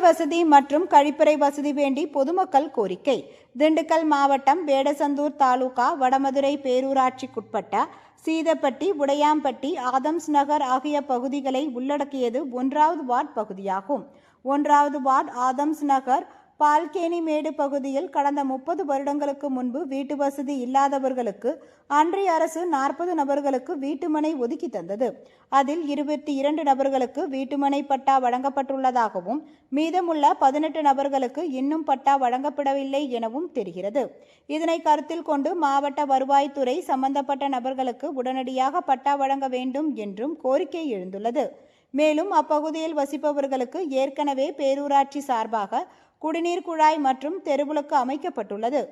வசதி மற்றும் கழிப்பறை வசதி வேண்டி பொதுமக்கள் கோரிக்கை. திண்டுக்கல் மாவட்டம் வேடசந்தூர் தாலுகா வடமதுரை பேரூராட்சிக்குட்பட்ட சீதப்பட்டி உடையாம்பட்டி ஆதம்ஸ் நகர் ஆகிய பகுதிகளை உள்ளடக்கியது ஒன்றாவது வார்டு பகுதியாகும். ஒன்றாவது வார்டு ஆதம்ஸ் நகர் பால்கேணிமேடு பகுதியில் கடந்த முப்பது வருடங்களுக்கு முன்பு வீட்டு வசதி இல்லாதவர்களுக்கு அன்றைய அரசு நாற்பது நபர்களுக்கு வீட்டுமனை ஒதுக்கி தந்தது. அதில் இருபத்தி இரண்டு நபர்களுக்கு வீட்டுமனை பட்டா வழங்கப்பட்டுள்ளதாகவும் மீதமுள்ள பதினெட்டு நபர்களுக்கு இன்னும் பட்டா வழங்கப்படவில்லை எனவும் தெரிகிறது. இதனை கருத்தில் கொண்டு மாவட்ட வருவாய்த்துறை சம்பந்தப்பட்ட நபர்களுக்கு உடனடியாக பட்டா வழங்க வேண்டும் என்றும் கோரிக்கை எழுந்துள்ளது. மேலும் அப்பகுதியில் வசிப்பவர்களுக்கு ஏற்கனவே பேரூராட்சி சார்பாக குடிநீர் குழாய் மற்றும் தெருவிளக்கு அமைக்கப்பட்டுள்ளது.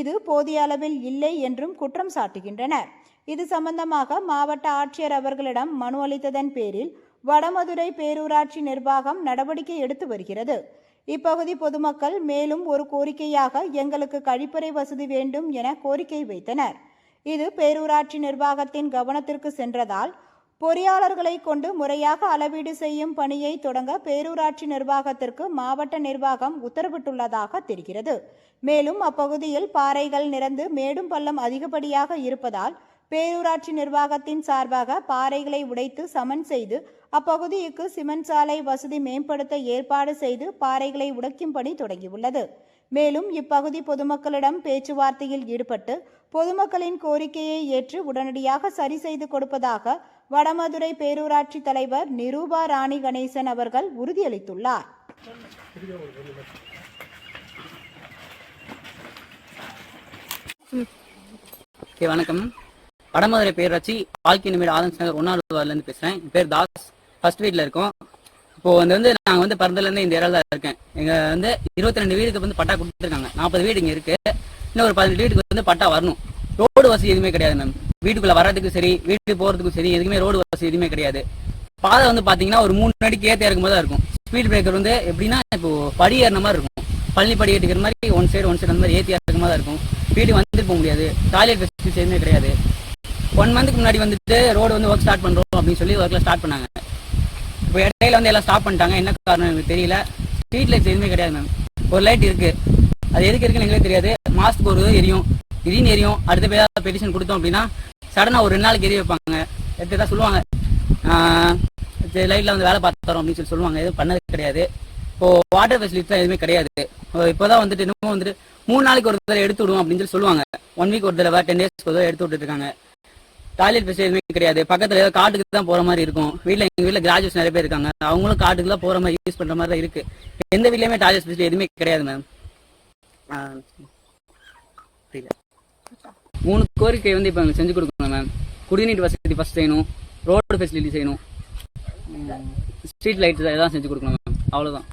இது போதிய அளவில் இல்லை என்றும் குற்றம் சாட்டுகின்றனர். இது சம்பந்தமாக மாவட்ட ஆட்சியர் அவர்களிடம் மனு அளித்ததன் பேரில் வடமதுரை பேரூராட்சி நிர்வாகம் நடவடிக்கை எடுத்து வருகிறது. இப்பகுதி பொதுமக்கள் மேலும் ஒரு கோரிக்கையாக எங்களுக்கு கழிப்பறை வசதி வேண்டும் என கோரிக்கை வைத்தனர். இது பேரூராட்சி நிர்வாகத்தின் கவனத்திற்கு சென்றதால் பொறியாளர்களை கொண்டு முறையாக அளவீடு செய்யும் பணியை தொடங்க பேரூராட்சி நிர்வாகத்திற்கு மாவட்ட நிர்வாகம் உத்தரவிட்டுள்ளதாக தெரிகிறது. மேலும் அப்பகுதியில் பாறைகள் நிறந்து மேடும் பள்ளம் அதிகப்படியாக இருப்பதால் பேரூராட்சி நிர்வாகத்தின் சார்பாக பாறைகளை உடைத்து சமன் செய்து அப்பகுதிக்கு சிமெண்ட் சாலை வசதி மேம்படுத்த ஏற்பாடு செய்து பாறைகளை உடைக்கும் பணி தொடங்கியுள்ளது. மேலும் இப்பகுதி பொதுமக்களிடம் பேச்சுவார்த்தையில் ஈடுபட்டு பொதுமக்களின் கோரிக்கையை ஏற்று உடனடியாக சரி செய்து கொடுப்பதாக வடமதுரை பேரூராட்சி தலைவர் நிரூபா ராணி கணேசன் அவர்கள் உறுதியளித்துள்ளார். வணக்கம். வடமதுரை பேராட்சி வாழ்க்கை நிமிட ஆதம்ஸ் நகர் ஒன்னாவது வார்டுலேருந்து பேசுகிறேன் என் பேர் தாஸ். ஃபர்ஸ்ட் வீட்டில் இருக்கோம். இப்போ வந்து வந்து நாங்கள் வந்து பிறந்தலேருந்து இந்த ஏரியாவில் தான் இருக்கேன். எங்கள் வந்து இருபத்தி ரெண்டு வீடுக்கு வந்து பட்டா கொடுத்துருக்காங்க. நாற்பது வீடு இங்கே இருக்கு. இன்னும் ஒரு பதினெட்டு வீட்டுக்கு வந்து பட்டா வரணும். ரோடு வசதி எதுவுமே கிடையாது மேம் வீட்டுக்குள்ள வரதுக்கும் சரி வீட்டுக்கு போகிறதுக்கும் சரி எதுவுமே ரோடு வசதி எதுவுமே கிடையாது. பாதை வந்து பார்த்தீங்கன்னா ஒரு மூணு அடிக்கு ஏற்ற இருக்கும் போது தான் இருக்கும். ஸ்பீட் பிரேக்கர் வந்து எப்படின்னா இப்போ படி ஏறின மாதிரி இருக்கும். பள்ளி படி ஏற்றுக்கிற மாதிரி ஒன் சைடு ஒன் சைடு அந்த மாதிரி ஏற்றி இறக்கும் மாதிரி தான் இருக்கும். வீட்டுக்கு வந்துட்டு போக முடியாது. டாய்லெட் ஃபெசிலிட்டிஸ் எதுவுமே கிடையாது. ஒன் மந்த்துக்கு முன்னாடி வந்துட்டு ரோடு வந்து ஒர்க் ஸ்டார்ட் பண்ணுறோம் அப்படின்னு சொல்லி ஒர்க்கில் ஸ்டார்ட் பண்ணாங்க. இப்போ இடையில வந்து எல்லாம் ஸ்டாப் பண்ணிட்டாங்க. என்ன காரணம் எனக்கு தெரியல. ஸ்ட்ரீட் லைட்ஸ் எதுவுமே கிடையாது மேம் ஒரு லைட் இருக்கு. அது எதுக்கு இருக்குன்னு எங்களுக்கு தெரியாது. மாதத்துக்கு ஒரு எரியும். திடீர்னு எரியும். அடுத்த பேர் பெட்டிஷன் கொடுத்தோம் அப்படின்னா சடனாக ஒரு ரெண்டு நாளைக்கு எரிய வைப்பாங்க. எடுத்து தான் சொல்லுவாங்க. லைட்டில் வந்து வேலை பார்த்து தரோம் அப்படின்னு சொல்லி சொல்லுவாங்க. எதுவும் பண்ணது கிடையாது. இப்போ வாட்டர் ஃபெசிலிட்டிலாம் எதுவுமே கிடையாது. இப்போதான் வந்துட்டு இன்னமும் வந்துட்டு மூணு நாளைக்கு ஒரு தடவை எடுத்து விடுவோம் அப்படின்னு சொல்லி சொல்லுவாங்க. ஒன் வீக் ஒரு தடவை டென் டேஸ்க்கு ஒரு தடவை எடுத்து விட்டுருக்காங்க டாய்லெட் ஃபெசிலிட்டி கிடையாது. பக்கத்துல ஏதோ காட்டுக்கு தான் போற மாதிரி இருக்கும். வீட்ல எங்க வீட்ல கிராஜுவேட்ஸ் நிறைய பேர் இருக்காங்க. அவங்களும் காட்டுக்கு தான் போற மாதிரி யூஸ் பண்ற மாதிரி தான் இருக்கு. எந்த வீட்லயுமே டாய்லெட் ஃபெசிலிட்டி எதுவுமே கிடையாது மேம் மூணு கோரிக்கை வந்து இப்போ செஞ்சு கொடுக்கணும் மேம் குடிநீர் வசதி ஃபர்ஸ்ட் செய்யணும். ரோடு ஃபெசிலிட்டி செய்யணும். ஸ்ட்ரீட் லைட்ஸ் எல்லாம் செஞ்சு கொடுக்கணும் மேம் அவ்வளோதான்